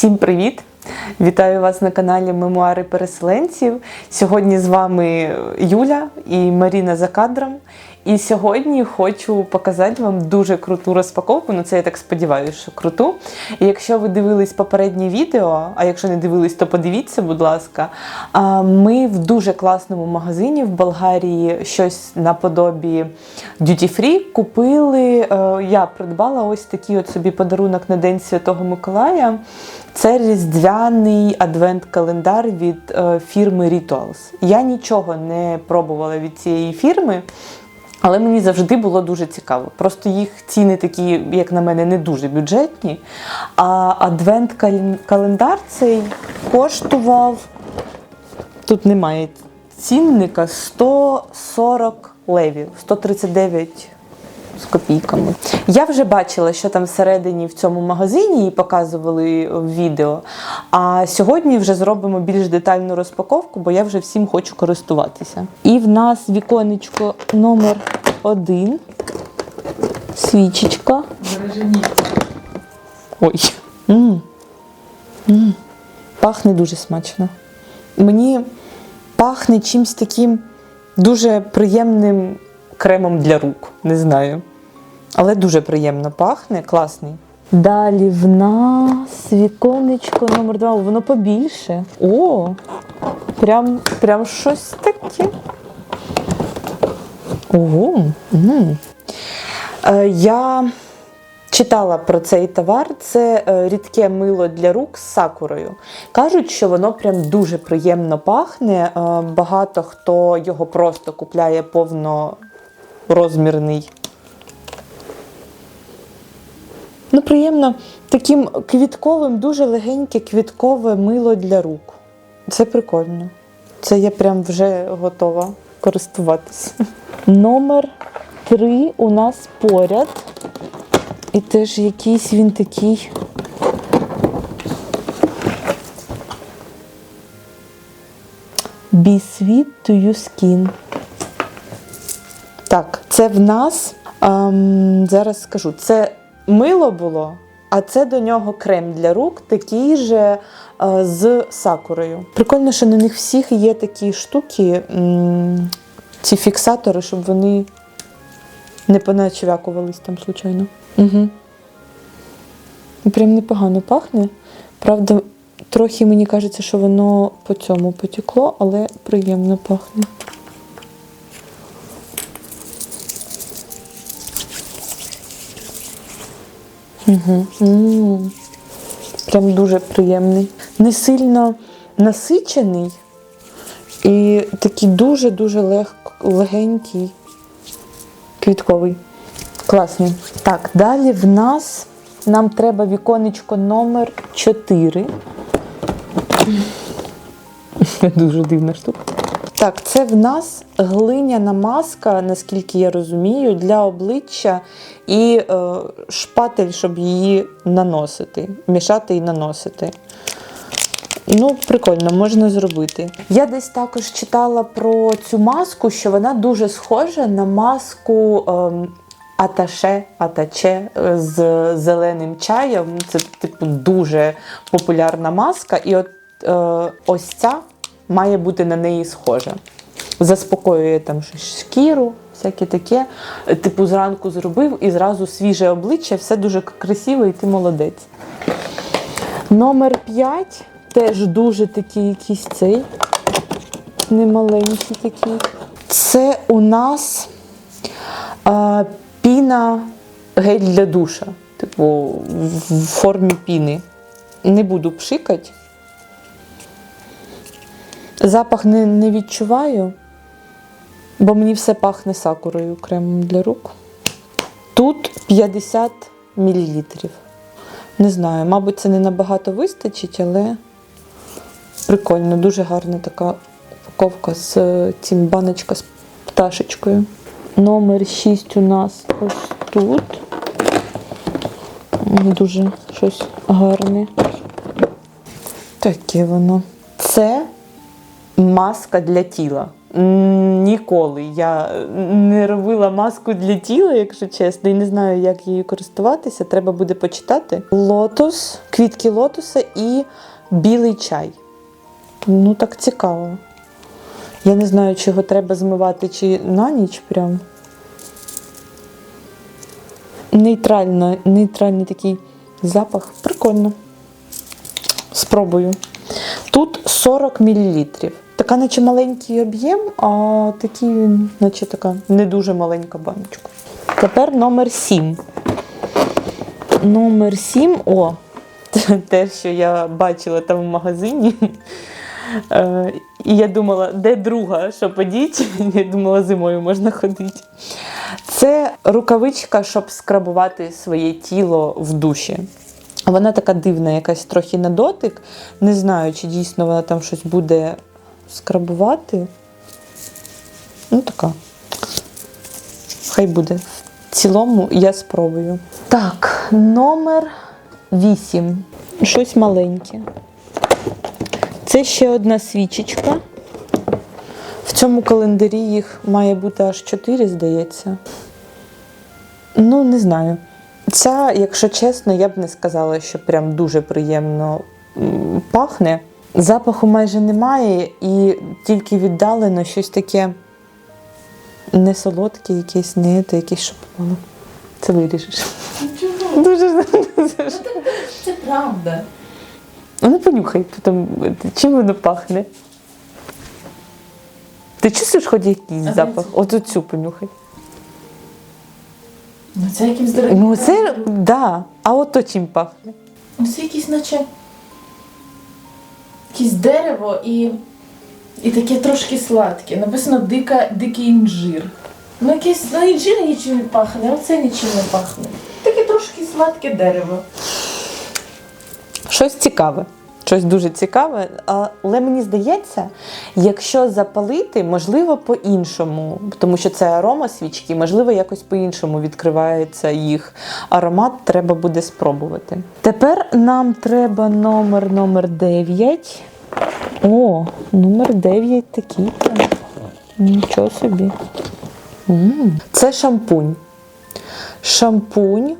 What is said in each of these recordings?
Всім привіт! Вітаю вас на каналі Мемуари переселенців. Сьогодні з вами Юля і Маріна за кадром. І сьогодні хочу показати вам дуже круту розпаковку. Ну, це я так сподіваюся, що круту. І якщо ви дивились попереднє відео, а якщо не дивились, то подивіться, будь ласка. Ми в дуже класному магазині в Болгарії щось наподобі Duty Free купили. е, Я придбала ось такий от собі подарунок на День Святого Миколая. Це різдвяний адвент-календар від е, фірми Rituals. Я нічого не пробувала від цієї фірми. Але мені завжди було дуже цікаво. Просто їх ціни такі, як на мене, не дуже бюджетні. А адвент-календар цей коштував, тут немає цінника, 140 левів, 139 з копійками. Я вже бачила, що там всередині в цьому магазині і показували в відео. А сьогодні вже зробимо більш детальну розпаковку, бо я вже всім хочу користуватися. І в нас віконечко номер один. Свічечка. Ой. м м Пахне дуже смачно. Мені пахне чимось таким дуже приємним кремом для рук. Не знаю. Але дуже приємно пахне, класний. Далі в нас віконечко номер два. Воно побільше. О! Прям, прям щось таке. Ого. м. Е, Я читала про цей товар. Це е, рідке мило для рук з сакурою. Кажуть, що воно прям дуже приємно пахне. Е, Багато хто його просто купляє повнорозмірний. Ну, приємно таким квітковим, дуже легеньке квіткове мило для рук. Це прикольно. Це я прям вже готова користуватися. Номер три у нас поряд. І теж якийсь він такий. Be sweet to your skin. Так, це в нас. ем, зараз скажу, це мило було, а це до нього крем для рук, такий же е, з сакурою. Прикольно, що на них всіх є такі штуки, ці фіксатори, щоб вони не поначвякувались там случайно. Угу. Прям непогано пахне. Правда, трохи мені кажеться, що воно по цьому потекло, але приємно пахне. Угу. м Прям дуже приємний. Не сильно насичений і такий дуже-дуже лег... легенький, квітковий. Класний. Так, далі в нас нам треба віконечко номер 4. Дуже дивна штука. Так, це в нас глиняна маска, наскільки я розумію, для обличчя і е, шпатель, щоб її наносити, мішати і наносити. Ну, прикольно, можна зробити. Я десь також читала про цю маску, що вона дуже схожа на маску ем, аташе, атаче е, з зеленим чаєм. Це, типу, дуже популярна маска. І от е, ось ця має бути на неї схожа. Заспокоює там щось шкіру, всяке таке. Е, Типу, зранку зробив і зразу свіже обличчя, все дуже красиво, і ти молодець. Номер 5 теж дуже такий якийсь цей немаленький такий. Це у нас а, піна гель для душа. Типу, в формі піни. Не буду пшикати. Запах не, не відчуваю, бо мені все пахне сакурою кремом для рук. Тут 50 мл. Не знаю, мабуть, це не набагато вистачить, але прикольно, дуже гарна така упаковка з е, цим баночка з пташечкою. Номер 6 у нас ось тут. Дуже щось гарне. Таке воно. Це маска для тіла. Ніколи я не робила маску для тіла, якщо чесно, і не знаю, як її користуватися. Треба буде почитати. Лотос, квітки лотоса і білий чай. Ну, так цікаво. Я не знаю, чи його треба змивати чи на ніч прям. Нейтрально, нейтральний такий запах. Прикольно. Спробую. Тут 40 мл. Така, наче маленький об'єм, а такий наче така не дуже маленька баночка. Тепер номер 7. Номер 7. О, те, що я бачила там в магазині. Е, І я думала, де друга, що подіть? Я думала, зимою можна ходити. Це рукавичка, щоб скрабувати своє тіло в душі. Вона така дивна, якась трохи на дотик. Не знаю, чи дійсно вона там щось буде скрабувати. Ну, така. Хай буде. В цілому я спробую. Так, номер 8. Щось маленьке. Це ще одна свічечка. В цьому календарі їх має бути аж 4, здається. Ну, не знаю. Ця, якщо чесно, я б не сказала, що прям дуже приємно пахне. Запаху майже немає, і тільки віддалено щось таке не солодке, якесь не те, якесь що попало. Це виріжеш. Чого? Дуже Це правда. Ну понюхай, потім, чим воно пахне. Ти чувствуєш хоч якийсь А запах? От оцю понюхай. Ну це якимсь дорогим. Ну це, да. А от то чим пахне? Ну це якесь наче. Якесь дерево і. І таке трошки сладке. Написано дика, дикий інжир. Ну якесь, ну інжир нічим не пахне, а оце нічим не пахне. Таке трошки сладке дерево. Щось цікаве. Щось дуже цікаве, але мені здається, якщо запалити, можливо, по-іншому, тому що це арома свічки, можливо, якось по-іншому відкривається їх аромат, треба буде спробувати. Тепер нам треба номер номер 9. О, номер 9 такий. Нічого собі. Це шампунь. Шампунь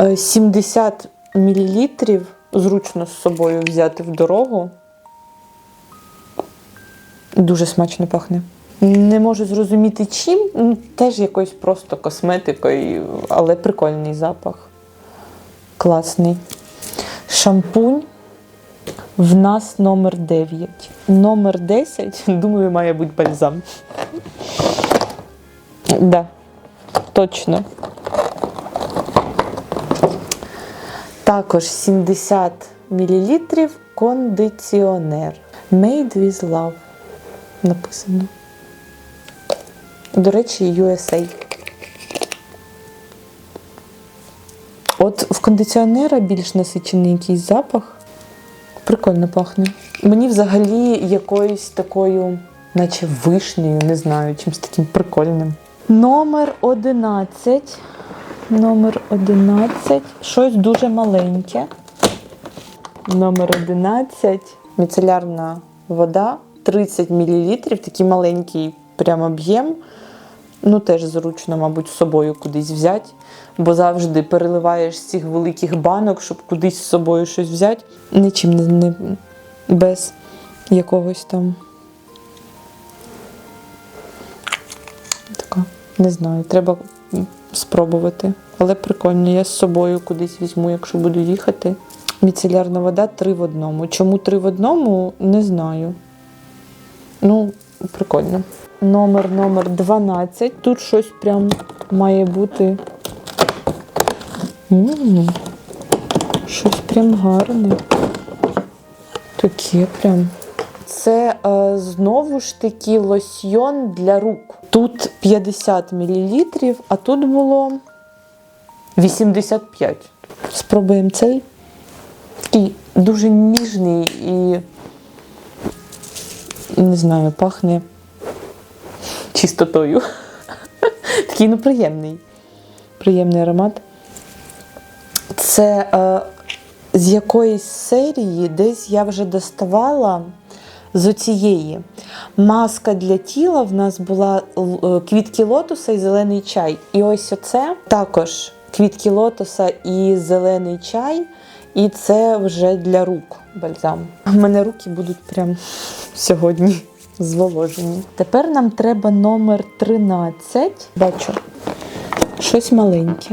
е, 70 мл. Зручно з собою взяти в дорогу. Дуже смачно пахне. Не можу зрозуміти чим, ну, теж якоюсь просто косметикою, але прикольний запах. Класний. Шампунь в нас номер 9. Номер 10, думаю, має бути бальзам. Да, точно. Також 70 мл кондиціонер. Made with love. Написано. До речі, USA. От в кондиціонера більш насичений якийсь запах. Прикольно пахне. Мені взагалі якоюсь такою, наче вишнею, не знаю, чимось таким прикольним. Номер 11. Номер 11. Щось дуже маленьке. Номер 11. Міцелярна вода. 30 мл. Такий маленький прям об'єм. Ну, теж зручно, мабуть, з собою кудись взяти. Бо завжди переливаєш з цих великих банок, щоб кудись з собою щось взяти. Нічим не, не без якогось там. Така, не знаю, треба спробувати. Але прикольно, я з собою кудись візьму, якщо буду їхати. Міцелярна вода три в одному. Чому три в одному, не знаю. Ну, прикольно. Номер номер 12. Тут щось прям має бути. м щось прям гарне. Таке прям. Це е, знову ж таки лосьйон для рук. Тут 50 мл, а тут було 85. Спробуємо цей. Такий дуже ніжний і не знаю, пахне чистотою. Такий ну приємний. Приємний аромат. Це е, з якоїсь серії десь я вже доставала з оцієї. Маска для тіла в нас була е, квітки лотоса і зелений чай. І ось оце також квітки лотоса і зелений чай. І це вже для рук бальзам. У мене руки будуть прям сьогодні зволожені. Тепер нам треба номер 13. Бачу, щось маленьке.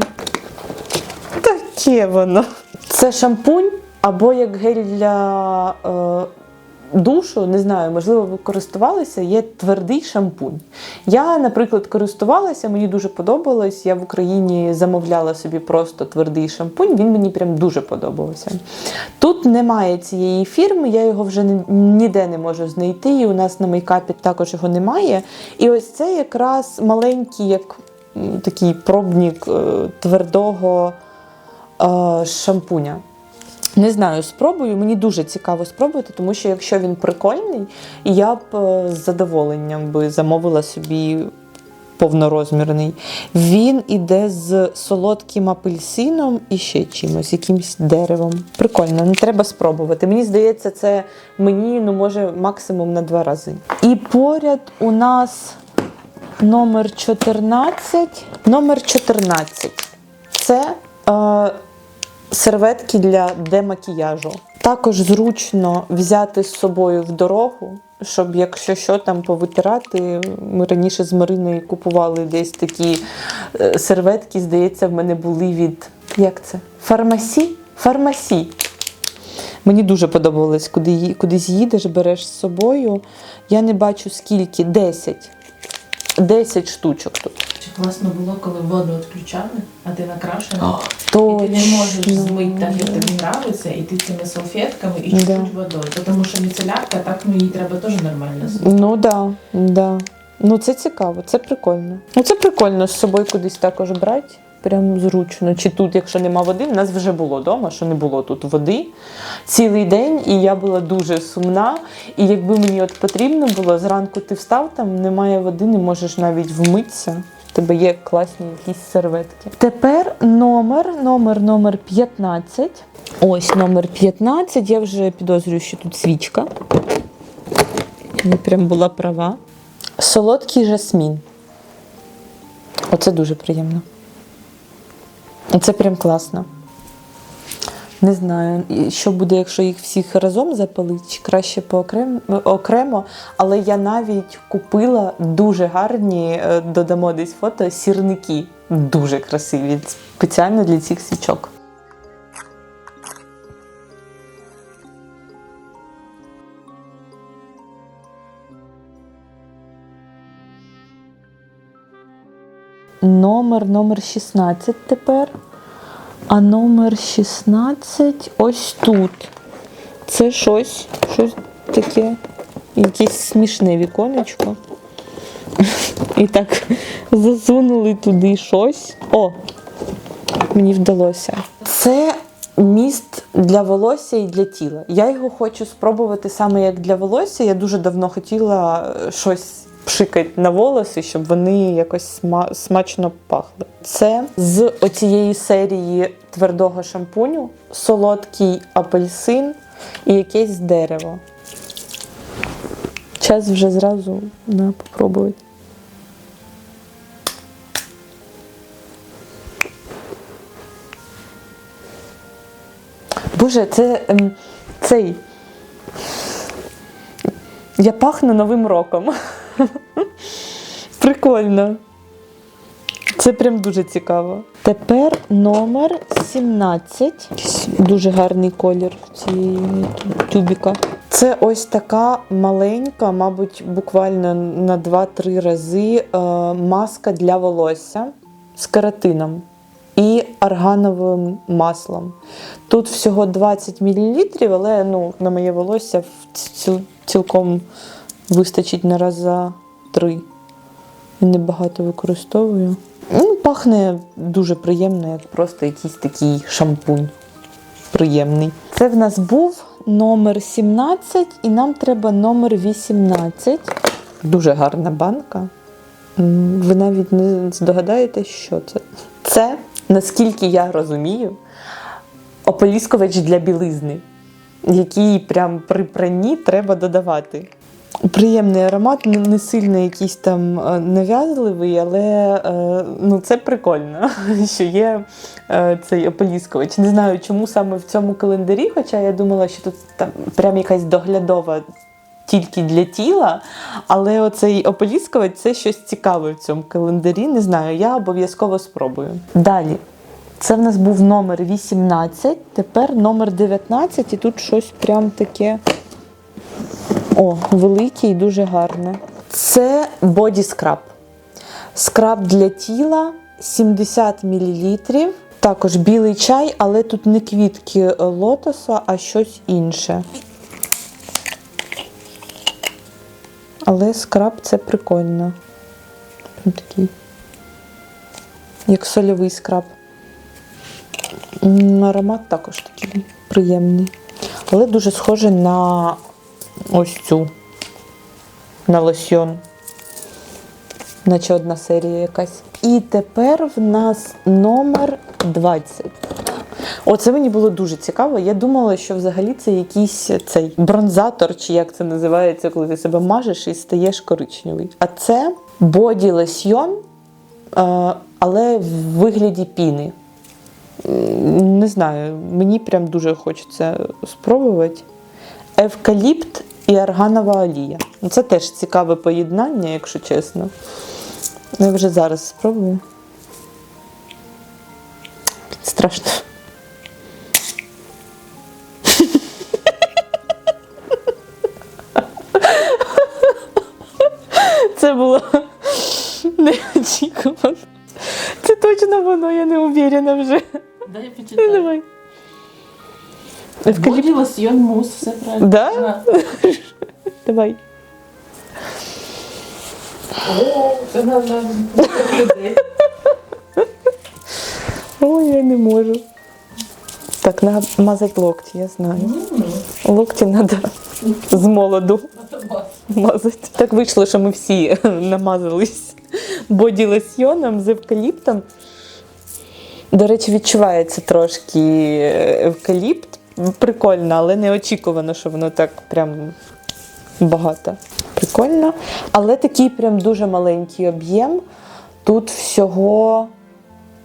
Таке воно. Це шампунь або як гель для е, душу, не знаю, можливо, ви користувалися, є твердий шампунь. Я, наприклад, користувалася, мені дуже подобалось. Я в Україні замовляла собі просто твердий шампунь, він мені прям дуже подобався. Тут немає цієї фірми, я його вже ніде не можу знайти, і у нас на мейкапі також його немає. І ось це якраз маленький, як такий пробник е, твердого е, шампуня. Не знаю, спробую. Мені дуже цікаво спробувати, тому що якщо він прикольний, я б е, з задоволенням би замовила собі повнорозмірний. Він іде з солодким апельсином і ще чимось, якимось деревом. Прикольно, не треба спробувати. Мені здається, це мені ну може максимум на два рази. І поряд у нас номер 14. Номер 14. Це е, серветки для демакіяжу. Також зручно взяти з собою в дорогу, щоб якщо що там повитирати. Ми раніше з Мариною купували десь такі е, серветки, здається, в мене були від як це? Фармасі? Фармасі. Мені дуже подобалось, куди ї- кудись їдеш, береш з собою. Я не бачу скільки, 10. 10 штучок тут. Чи класно було, коли воду відключали, а ти накрашена? І ти не можеш змити так, як тобі нравиться, і ти цими салфетками і чуть-чуть да. водою. Тому що міцелярка, так ну її треба теж нормально змити. Ну да, да. Ну це цікаво, це прикольно. Ну це прикольно з собою кудись також брати. Прям зручно. Чи тут, якщо нема води, в нас вже було вдома, що не було тут води цілий день, і я була дуже сумна. І якби мені от потрібно було, зранку ти встав, там немає води, не можеш навіть вмитися. В тебе є класні якісь серветки. Тепер номер, номер, номер 15. Ось номер 15. Я вже підозрюю, що тут свічка. Я прям була права. Солодкий жасмін. Оце дуже приємно. Це прям класно. Не знаю, що буде, якщо їх всіх разом запалити, чи краще поокрем- окремо. Але я навіть купила дуже гарні, е, додамо десь фото, сірники. Дуже красиві, спеціально для цих свічок. Номер, номер 16 тепер. А номер 16 ось тут. Це щось, щось таке, якесь смішне віконечко. І так засунули туди щось. О, мені вдалося. Це міст для волосся і для тіла. Я його хочу спробувати саме як для волосся. Я дуже давно хотіла е, щось пшикати на волоси, щоб вони якось смачно пахли. Це з оцієї серії твердого шампуню, солодкий апельсин і якесь дерево. Час вже зразу на попробувати. Боже, це ем, цей. Я пахну Новим роком. Прикольно. Це прям дуже цікаво. Тепер номер 17. Дуже гарний колір цієї тюбіка. Це ось така маленька, мабуть, буквально на 2-3 рази е, маска для волосся з кератином і аргановим маслом. Тут всього 20 мл, але ну, на моє волосся ціл- цілком вистачить на раз за три. Я небагато використовую. Ну, пахне дуже приємно, як просто якийсь такий шампунь. Приємний. Це в нас був номер 17, і нам треба номер 18. Дуже гарна банка. Ви навіть не здогадаєтесь, що це. Це, наскільки я розумію, ополіскувач для білизни. який прям при пранні треба додавати. Приємний аромат, не сильно якийсь там е, нав'язливий, але е, ну, це прикольно, що є е, цей ополіскувач. Не знаю, чому саме в цьому календарі, хоча я думала, що тут там прям якась доглядова тільки для тіла. Але оцей ополіскувач це щось цікаве в цьому календарі. Не знаю, я обов'язково спробую. Далі. Це в нас був номер 18, тепер номер 19, і тут щось прям таке. О, великий і дуже гарне. Це боді скраб. Скраб для тіла 70 мл. Також білий чай, але тут не квітки лотоса, а щось інше. Але скраб це прикольно. Прям такий. Як сольовий скраб. Аромат також такий приємний. Але дуже схожий на ось цю. На лосьйон. Наче одна серія якась. І тепер в нас номер 20. Оце мені було дуже цікаво. Я думала, що взагалі це якийсь цей бронзатор, чи як це називається, коли ти себе мажеш і стаєш коричневий. А це боді лосьйон, е, але в вигляді піни. Не знаю, мені прям дуже хочеться спробувати. Евкаліпт і арганова олія. Ну, Це теж цікаве поєднання, якщо чесно. Ну, Я вже зараз спробую. Страшно. Це було неочікувано. Це точно воно, я не уверена вже. Дай почитаю. Давай. Евкаліпт. Боді, лосьйон, мус, все правильно. Да? Ага. Давай. О, це на на людей. Ой, я не можу. Так, треба мазати локті, я знаю. М, Локті треба з молоду це бас. мазати. Так вийшло, що ми всі намазались боді лосьйоном з евкаліптом. До речі, відчувається трошки евкаліпт. Прикольно, але неочікувано, що воно так прям багато. Прикольно. Але такий прям дуже маленький об'єм. Тут всього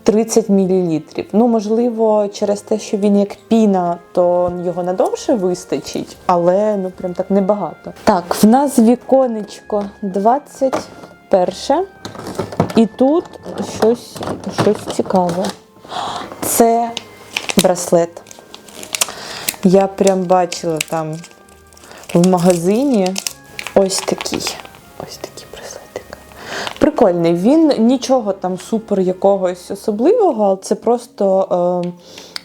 30 мл. Ну, можливо, через те, що він як піна, то його надовше вистачить, але ну прям так небагато. Так, в нас віконечко 21. І тут щось, щось цікаве. Це браслет. Я прям бачила там в магазині ось такий. Ось такий браслетик. Прикольний. Він нічого там супер якогось особливого, але це просто е,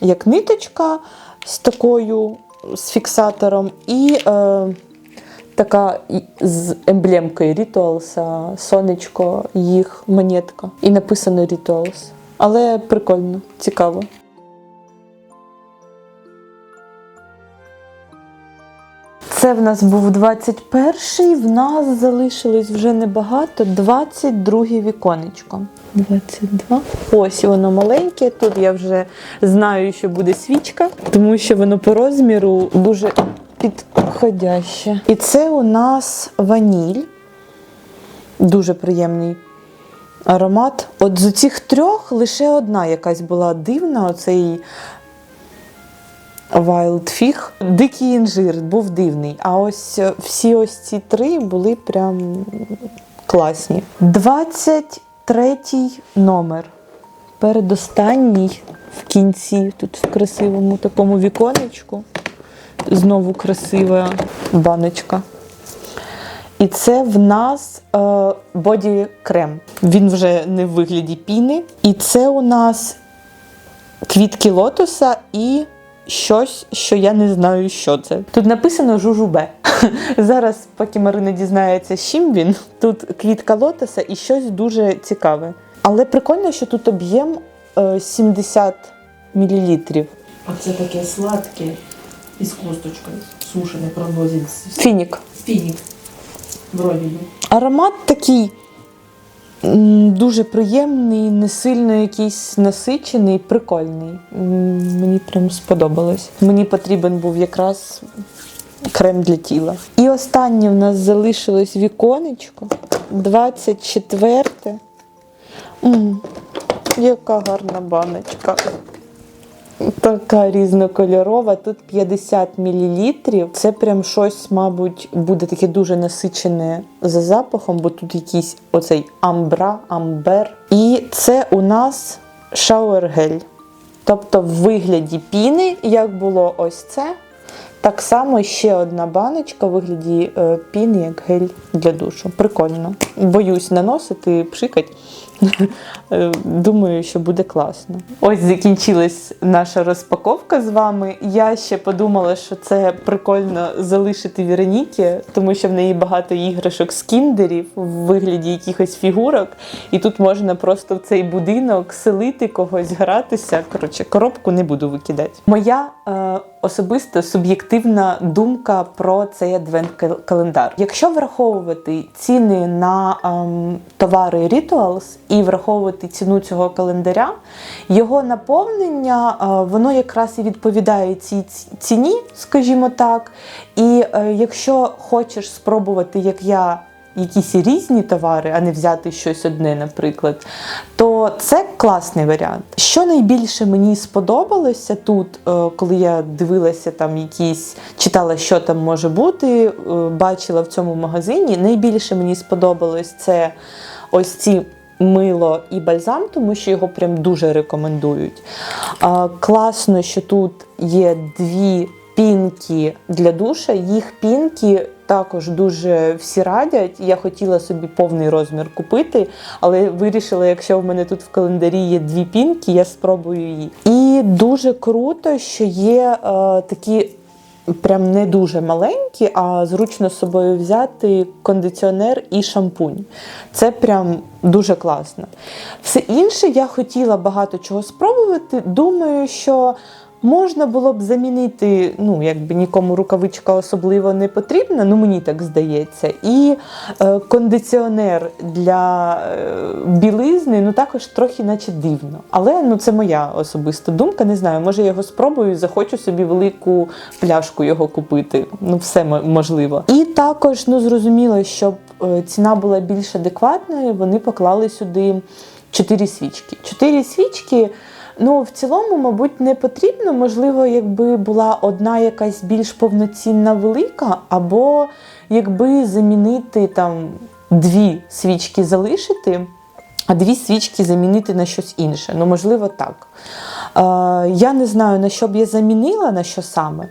як ниточка з такою, з фіксатором, і е, така з емблемкою Rituals, сонечко, їх монетка. І написано Rituals. Але прикольно, цікаво. Це в нас був 21-й, в нас залишилось вже небагато, 22 віконечко. 22. Ось воно маленьке. Тут я вже знаю, що буде свічка, тому що воно по розміру дуже підходяще. І це у нас ваніль. Дуже приємний аромат. От з цих трьох лише одна якась була дивна, оцей Wild Fig. Дикий інжир був дивний. А ось е, всі ось ці три були прям класні. 23 номер. Передостанній в кінці, тут в красивому такому віконечку. Знову красива баночка. І це в нас е, боді крем. Він вже не в вигляді піни. І це у нас квітки лотоса і щось, що я не знаю, що це. Тут написано жужубе. Зараз, поки Марина дізнається, з чим він, тут квітка лотоса і щось дуже цікаве. Але прикольно, що тут об'єм е, 70 мл. Оце таке сладке із косточкою. Сушене привозять з Фінік. фінік. Вроді би. Аромат такий Дуже приємний, не сильно якийсь насичений, прикольний. Мені прям сподобалось. Мені потрібен був якраз крем для тіла. І останнє в нас залишилось віконечко. 24. М, Яка гарна баночка. Така різнокольорова, тут 50 мл. Це прям щось, мабуть, буде таке дуже насичене за запахом, бо тут якийсь оцей амбра, амбер. І це у нас шауер-гель. Тобто в вигляді піни, як було ось це, так само ще одна баночка в вигляді е, піни, як гель для душу. Прикольно. Боюсь наносити, пшикать. Е, Думаю, що буде класно. Ось закінчилась наша розпаковка з вами. Я ще подумала, що це прикольно залишити Вероніки, тому що в неї багато іграшок з кіндерів в вигляді якихось фігурок. І тут можна просто в цей будинок селити когось, гратися. Коротше, коробку не буду викидати. Моя е, особиста суб'єктивна думка про цей адвент-календар. Якщо враховувати ціни на ем, товари Rituals і враховувати ціну цього календаря, його наповнення е, воно якраз і відповідає цій ціні, скажімо так. І е, якщо хочеш спробувати, як я. Якісь різні товари, а не взяти щось одне, наприклад, то це класний варіант. Що найбільше мені сподобалося тут, е, коли я дивилася там якісь, читала, що там може бути, бачила в цьому магазині. Найбільше мені сподобалось це ось ці мило і бальзам, тому що його прям дуже рекомендують. Класно, що тут є дві пінки для душа. Їх пінки також дуже всі радять. Я хотіла собі повний розмір купити, але вирішила, якщо в мене тут в календарі є дві пінки, я спробую її. І дуже круто, що є е, такі. Прям не дуже маленькі, а зручно з собою взяти кондиціонер і шампунь. Це прям дуже класно. Все інше я хотіла багато чого спробувати. Думаю, що можна було б замінити, ну, якби нікому рукавичка особливо не потрібна, ну мені так здається. І е, кондиціонер для е, білизни, ну також трохи наче дивно. Але ну, це моя особиста думка. Не знаю, може я його спробую захочу собі велику пляшку його купити. Ну, все можливо. І також ну, зрозуміло, щоб е, ціна була більш адекватною, вони поклали сюди чотири свічки. Чотири свічки. Ну, в цілому, мабуть, не потрібно. Можливо, якби була одна якась більш повноцінна велика, або якби замінити там дві свічки залишити, а дві свічки замінити на щось інше. Ну, можливо, так. Е, я не знаю, на що б я замінила, на що саме.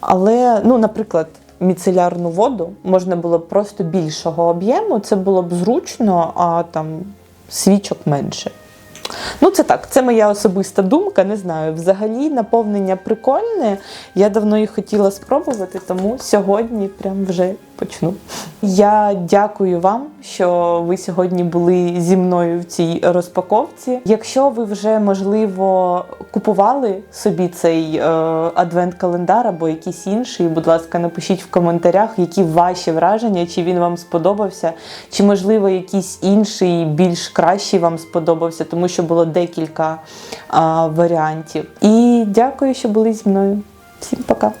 Але, ну, наприклад, міцелярну воду можна було б просто більшого об'єму, це було б зручно, а там свічок менше. Ну, це так, це моя особиста думка. Не знаю. Взагалі наповнення прикольне. Я давно їх хотіла спробувати, тому сьогодні прям вже почну. Я дякую вам, що ви сьогодні були зі мною в цій розпаковці. Якщо ви вже можливо купували собі цей е, адвент-календар або якийсь інший, будь ласка, напишіть в коментарях, які ваші враження, чи він вам сподобався, чи можливо якийсь інший, більш кращий вам сподобався, тому що було декілька а, варіантів. І дякую, що були зі мною. Всім пока!